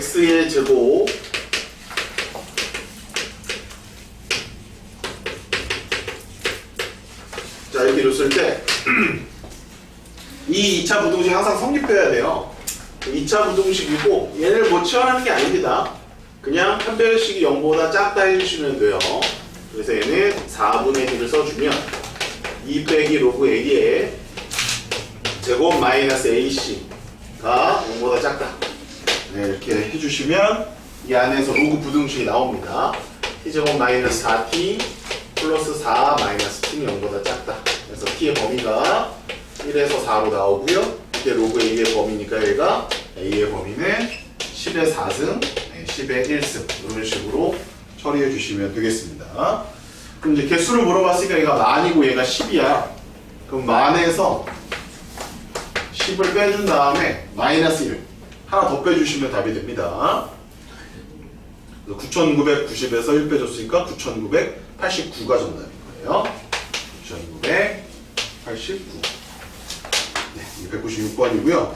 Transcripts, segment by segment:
x의 제곱. 자 이렇게 줬을 때 이 2차 부등식 항상 성립해야 돼요. 2차 부등식이고 얘를 뭐 치환하는 게 아닙니다. 그냥 판별식이 0보다 작다 해주시면 돼요. 그래서 얘는 4분의 1을 써주면 2 빼기 로그 a의 제곱 마이너스 ac가 0보다 작다 네, 이렇게 해주시면 이 안에서 로그 부등식이 나옵니다. T제곱 마이너스 4t 플러스 4 마이너스 t는 0보다 작다. 그래서 t의 범위가 1에서 4로 나오고요. 이게 로그 a의 범위니까 얘가 a의 범위는 10의 4승, 10의 1승. 이런 식으로 처리해 주시면 되겠습니다. 그럼 이제 개수를 물어봤으니까 얘가 만이고 얘가 10이야. 그럼 만에서 10을 빼준 다음에 마이너스 1 하나 더 빼주시면 답이 됩니다. 9990에서 1 빼줬으니까 9989가 정답인 거예요. 9989 네, 296번이고요.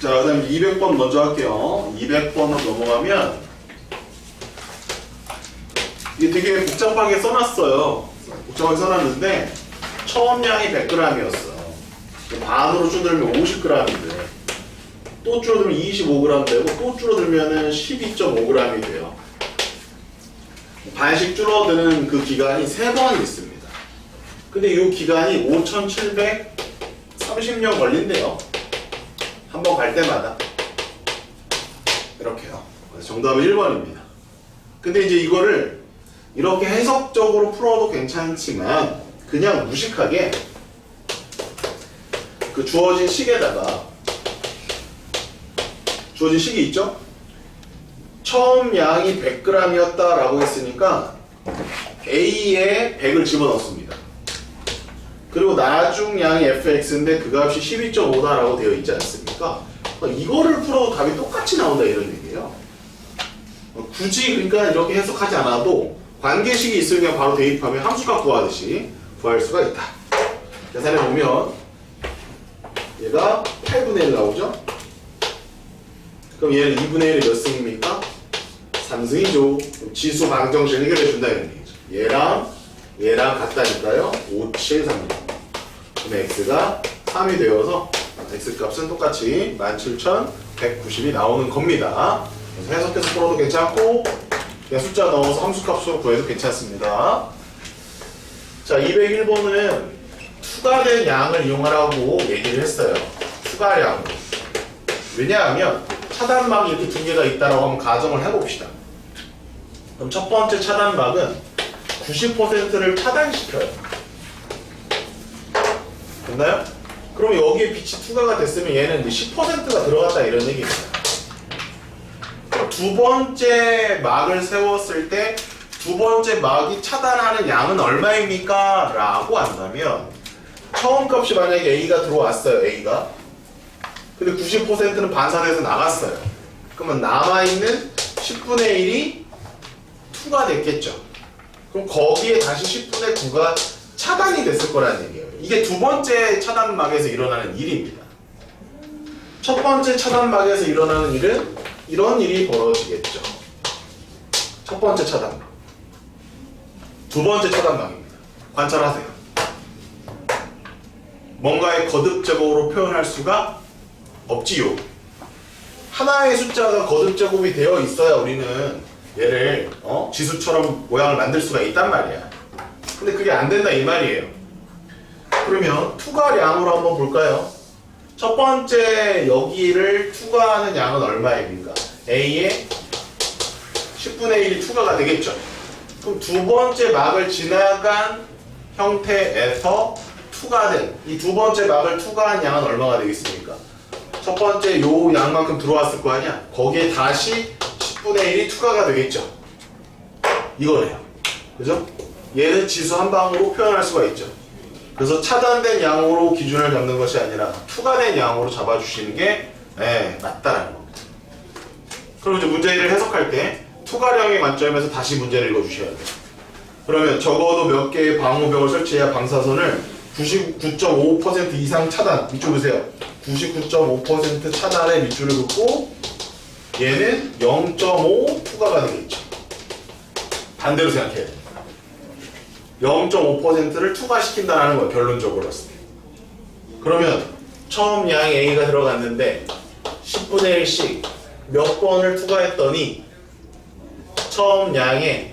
자, 그 다음 200번 먼저 할게요. 200번으로 넘어가면 이게 되게 복잡하게 써놨어요. 복잡하게 써놨는데 처음 양이 100g이었어 반으로 줄어들면 50g인데 또 줄어들면 25g 되고 또 줄어들면 12.5g이 돼요. 반씩 줄어드는 그 기간이 3번 있습니다. 근데 이 기간이 5,730년 걸린대요. 한 번 갈 때마다. 이렇게요. 정답은 1번입니다. 근데 이제 이거를 이렇게 해석적으로 풀어도 괜찮지만 그냥 무식하게 그 주어진 식에다가 주어진 식이 있죠? 처음 양이 100g이었다라고 했으니까 A에 100을 집어넣습니다. 그리고 나중 양이 fx인데 그 값이 12.5다라고 되어 있지 않습니까? 그러니까 이거를 풀어도 답이 똑같이 나온다 이런 얘기예요. 어, 굳이 그러니까 이렇게 해석하지 않아도 관계식이 있으면 바로 대입하면 함수값 구하듯이 구할 수가 있다. 계산해 보면 얘가 8분의 1 나오죠? 그럼 얘는 2분의 1이 몇 승입니까? 3승이죠. 지수 방정식 해결해 준다 이런 얘기죠. 얘랑 얘랑 같다니까요. 5, 7, 3. 그럼 x가 3이 되어서 x 값은 똑같이 17,190이 나오는 겁니다. 그래서 해석해서 풀어도 괜찮고 그냥 숫자 넣어서 함수값으로 구해도 괜찮습니다. 자, 201번은 추가된 양을 이용하라고 얘기를 했어요. 추가량. 왜냐하면 차단막이 이렇게 두 개가 있다라고 한번 가정을 해봅시다. 그럼 첫 번째 차단막은 90%를 차단시켜요. 됐나요? 그럼 여기에 빛이 투과가 됐으면 얘는 이제 10%가 들어갔다 이런 얘기입니다. 두 번째 막을 세웠을 때 두 번째 막이 차단하는 양은 얼마입니까? 라고 한다면 처음 값이 만약에 A가 들어왔어요. A가. 근데 90%는 반사돼서 나갔어요. 그러면 남아있는 10분의 1이 2가 됐겠죠. 그럼 거기에 다시 10분의 9가 차단이 됐을 거라는 얘기예요. 이게 두 번째 차단막에서 일어나는 일입니다. 첫 번째 차단막에서 일어나는 일은 이런 일이 벌어지겠죠. 첫 번째 차단막. 두 번째 차단막입니다. 관찰하세요. 뭔가의 거듭 제곱으로 표현할 수가 없지요. 하나의 숫자가 거듭 제곱이 되어 있어야 우리는 얘를 어? 지수처럼 모양을 만들 수가 있단 말이야. 근데 그게 안 된다 이 말이에요. 그러면 투과량으로 한번 볼까요? 첫 번째 여기를 투과하는 양은 얼마입니까? A의 10분의 1이 투과가 되겠죠. 그럼 두 번째 막을 지나간 형태에서 투과된 이 두 번째 막을 투과한 양은 얼마가 되겠습니까? 첫 번째 요 양만큼 들어왔을 거 아니야? 거기에 다시 10분의 1이 투과가 되겠죠. 이거네요. 그죠? 얘는 지수 한 방으로 표현할 수가 있죠. 그래서 차단된 양으로 기준을 잡는 것이 아니라 투과된 양으로 잡아주시는 게 예, 맞다라는 겁니다. 그럼 이제 문제를 해석할 때 투과량의 관점에서 다시 문제를 읽어주셔야 돼요. 그러면 적어도 몇 개의 방호벽을 설치해야 방사선을 99.5% 이상 차단 이쪽 보세요. 99.5% 차단의 밑줄을 긋고 얘는 0.5 투과가 되겠죠. 반대로 생각해야 돼. 0.5%를 투과시킨다는 거예요. 결론적으로. 그러면 처음 양 A가 들어갔는데 10분의 1씩 몇 번을 투과했더니 처음 양의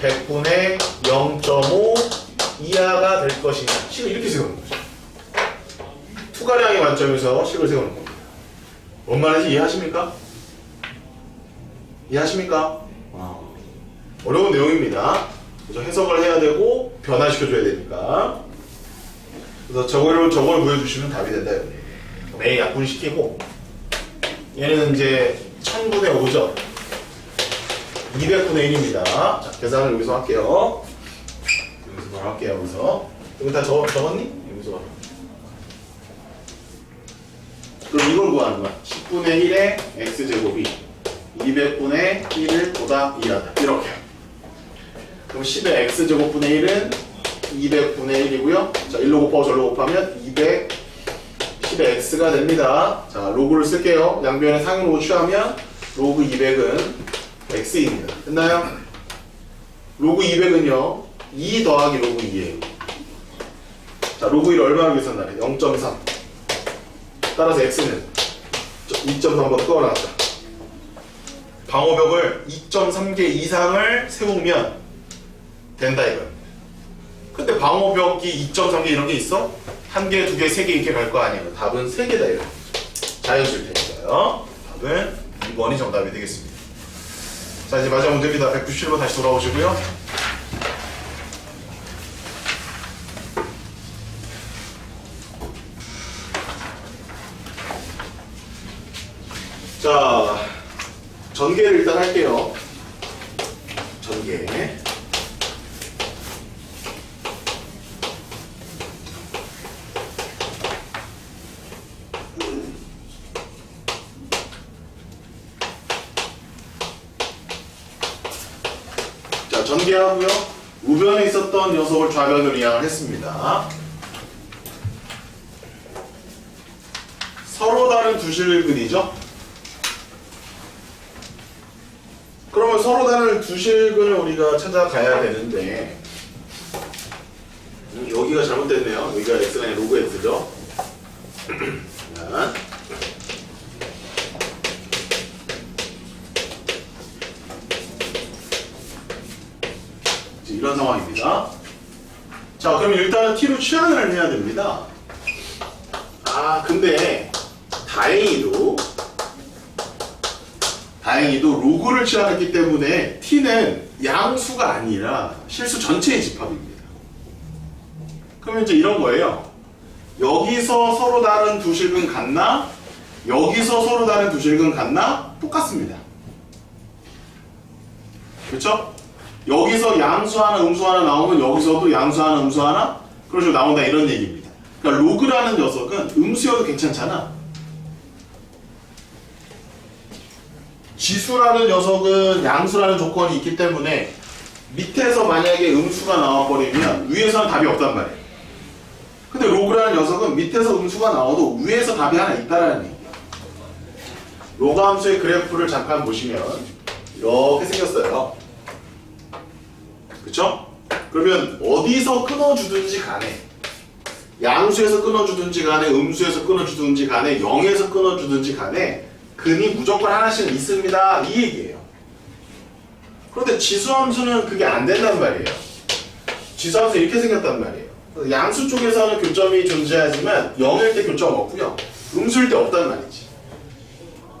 100분의 0.5 이하가 될 것이냐 식을 이렇게 세우는 거죠. 투과량의 관점에서 식을 세우는 겁니다. 뭔 말인지 이해하십니까? 이해하십니까? 어려운 내용입니다. 그래서 해석을 해야 되고 변화시켜줘야 되니까. 그래서 저걸 저걸 보여주시면 답이 된다. 그럼 A 약분시키고 얘는 이제 1000분의 5죠. 200분의 1입니다. 자, 계산을 여기서 할게요. 할게요. 여기서. 여기 다 적, 적었니? 여기서. 그럼 이걸 구하는 거야. 10분의 1의 x제곱이 200분의 1을 보다 2하다. 이렇게. 그럼 10의 x제곱분의 1은 200분의 1이고요. 자, 1로 곱하고 절로 곱하면 200 10의 x가 됩니다. 자, 로그를 쓸게요. 양변에 상으로 취하면 로그 200은 x입니다. 됐나요? 로그 200은요. 2 더하기 로그 2예요. 자, 로그 1 얼마로 계산하래? 0.3. 따라서 x는 2.3번 끄어놨다. 방어벽을 2.3개 이상을 세우면 된다 이거야. 근데 방어벽이 2.3개 이런 게 있어? 한 개, 두 개, 세 개 이렇게 갈 거 아니에요. 답은 세 개다 이거. 자연수일 테니까요. 답은 2번이 정답이 되겠습니다. 자 이제 마지막 문제입니다. 197번 다시 돌아오시고요. 자 전개를 일단 할게요. 전 개. 자, 전개하고요. 우변에 있었던 녀석을 좌변으로 이항을 했습니다. 서로 다른 두 실근이죠. 그러면 서로 다른 두 실근을 우리가 찾아가야 되는데 음, 여기가 잘못됐네요. 여기가 아니라 로그 x죠. 이런 상황입니다. 자, 그럼 일단은 t로 취한을 해야 됩니다. 아, 근데 다행히도 다행히도 로그를 취하했기 때문에 t는 양수가 아니라 실수 전체의 집합입니다. 그러면 이제 이런 거예요. 여기서 서로 다른 두 실근 같나? 여기서 서로 다른 두 실근 같나? 똑같습니다. 그렇죠? 여기서 양수 하나, 음수 하나 나오면 여기서도 양수 하나, 음수 하나 그런 식으로 나온다 이런 얘기입니다. 그러니까 로그라는 녀석은 음수여도 괜찮잖아. 지수라는 녀석은 양수라는 조건이 있기 때문에 밑에서 만약에 음수가 나와버리면 위에서는 답이 없단 말이에요. 근데 로그라는 녀석은 밑에서 음수가 나와도 위에서 답이 하나 있다라는 얘기예요. 로그 함수의 그래프를 잠깐 보시면 이렇게 생겼어요. 그쵸? 그러면 어디서 끊어주든지 간에 양수에서 끊어주든지 간에 음수에서 끊어주든지 간에 0에서 끊어주든지 간에 근이 무조건 하나씩은 있습니다. 이 얘기예요. 그런데 지수함수는 그게 안 된단 말이에요. 지수함수 이렇게 생겼단 말이에요. 양수 쪽에서는 교점이 존재하지만 0일 때 교점 없고요. 음수일 때 없단 말이지.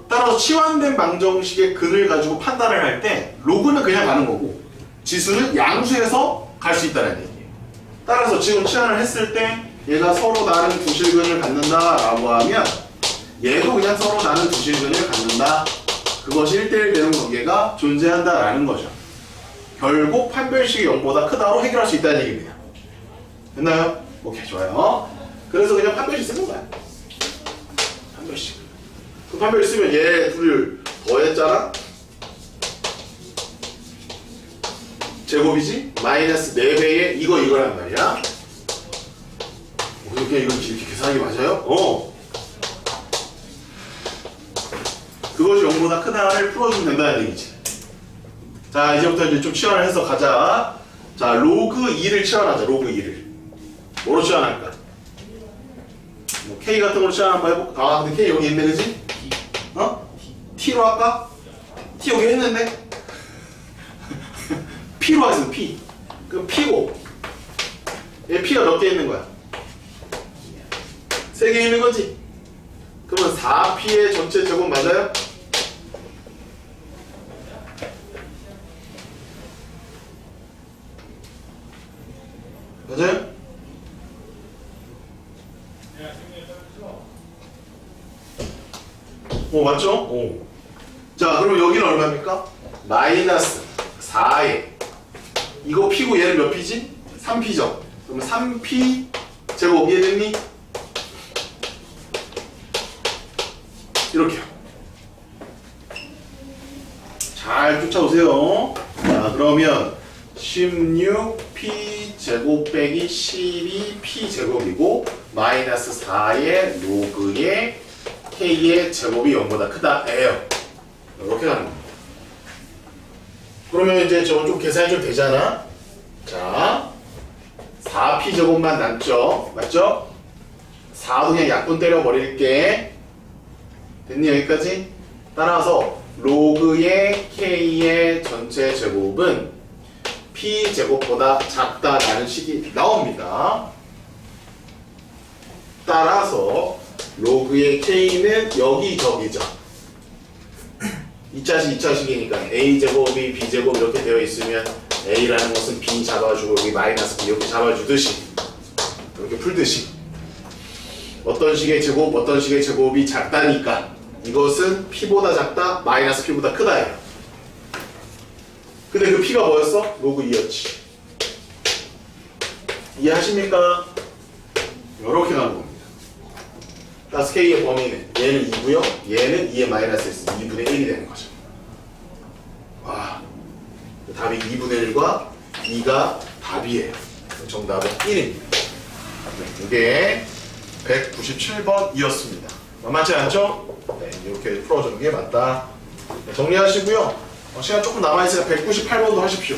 따라서 치환된 방정식의 근을 가지고 판단을 할 때 로그는 그냥 가는 거고 지수는 양수에서 갈 수 있다는 얘기예요. 따라서 지금 치환을 했을 때 얘가 서로 다른 두 실근을 갖는다라고 하면 얘도 그냥 서로 다른 두 실근을 갖는다. 그것이 1대1 되는 관계가 존재한다라는 거죠. 결국 판별식이 0보다 크다로 해결할 수 있다는 얘기입니다. 됐나요? 오케이 좋아요. 그래서 그냥 판별식 쓰는 거야. 판별식. 그 판별식 쓰면 얘 둘을 더했잖아. 제곱이지? 마이너스 4배의 이거 이거란 말이야. 어떻게 이거 이렇게 계산하기 맞아요? 어. 그 그것이 0보다 크다를 풀어주면 된다는 얘기지. 자, 이제부터 이제 좀 치환을 해서 가자. 자, 로그 2를 치환하자, 로그 2를. 뭐로 치환할까? 뭐 K 같은 걸로 치환 한번 해볼까? 아, 근데 K 여기 있네, 그지? 어? T로 할까? T 여기 했는데? P로 하겠습니다, P. 그럼 P고. 얘 P가 몇 개 있는 거야? 세 개 있는 거지? 그러면 4P의 전체 제곱 맞아요? 맞아요? 오 맞죠? 오. 자 그럼 여기는 얼마입니까? 마이너스 4에 이거 P고 얘는 몇 P지? 3P죠? 그럼 3P 제곱 이해됐니? 이렇게요 잘 쫓아오세요 자 그러면 16P 제곱 빼기 12P 제곱이고 마이너스 4의 로그의 K의 제곱이 0보다 크다. 에요. 이렇게 가는 겁니다. 그러면 이제 저건 좀 계산이 좀 되잖아. 자 4P 제곱만 남죠. 맞죠? 4도 그냥 약분 때려버릴게. 됐니? 여기까지? 따라서 로그의 K의 전체 제곱은 P 제곱보다 작다라는 식이 나옵니다. 따라서 로그의 K는 여기 저기죠. 2차식 2차식이니까 A 제곱이 B 제곱 이렇게 되어 있으면 A라는 것은 B 잡아주고 여기 마이너스 B 이렇게 잡아주듯이 이렇게 풀듯이 어떤 식의 제곱 어떤 식의 제곱이 작다니까 이것은 P보다 작다 마이너스 P보다 크다예요. 근데 그 P가 뭐였어? 로그 2였지. 이해하십니까? 이렇게 가는 겁니다. 따라서 K의 범위는 얘는 2고요. 얘는 2의 마이너스 S 2분의 1이 되는 거죠. 와, 답이 2분의 1과 2가 답이에요. 정답은 1입니다. 이게 197번이었습니다. 만만치 않죠? 네, 이렇게 풀어주는 게 맞다. 네, 정리하시고요. 어, 시간 조금 남아있으니까 198번도 하십시오.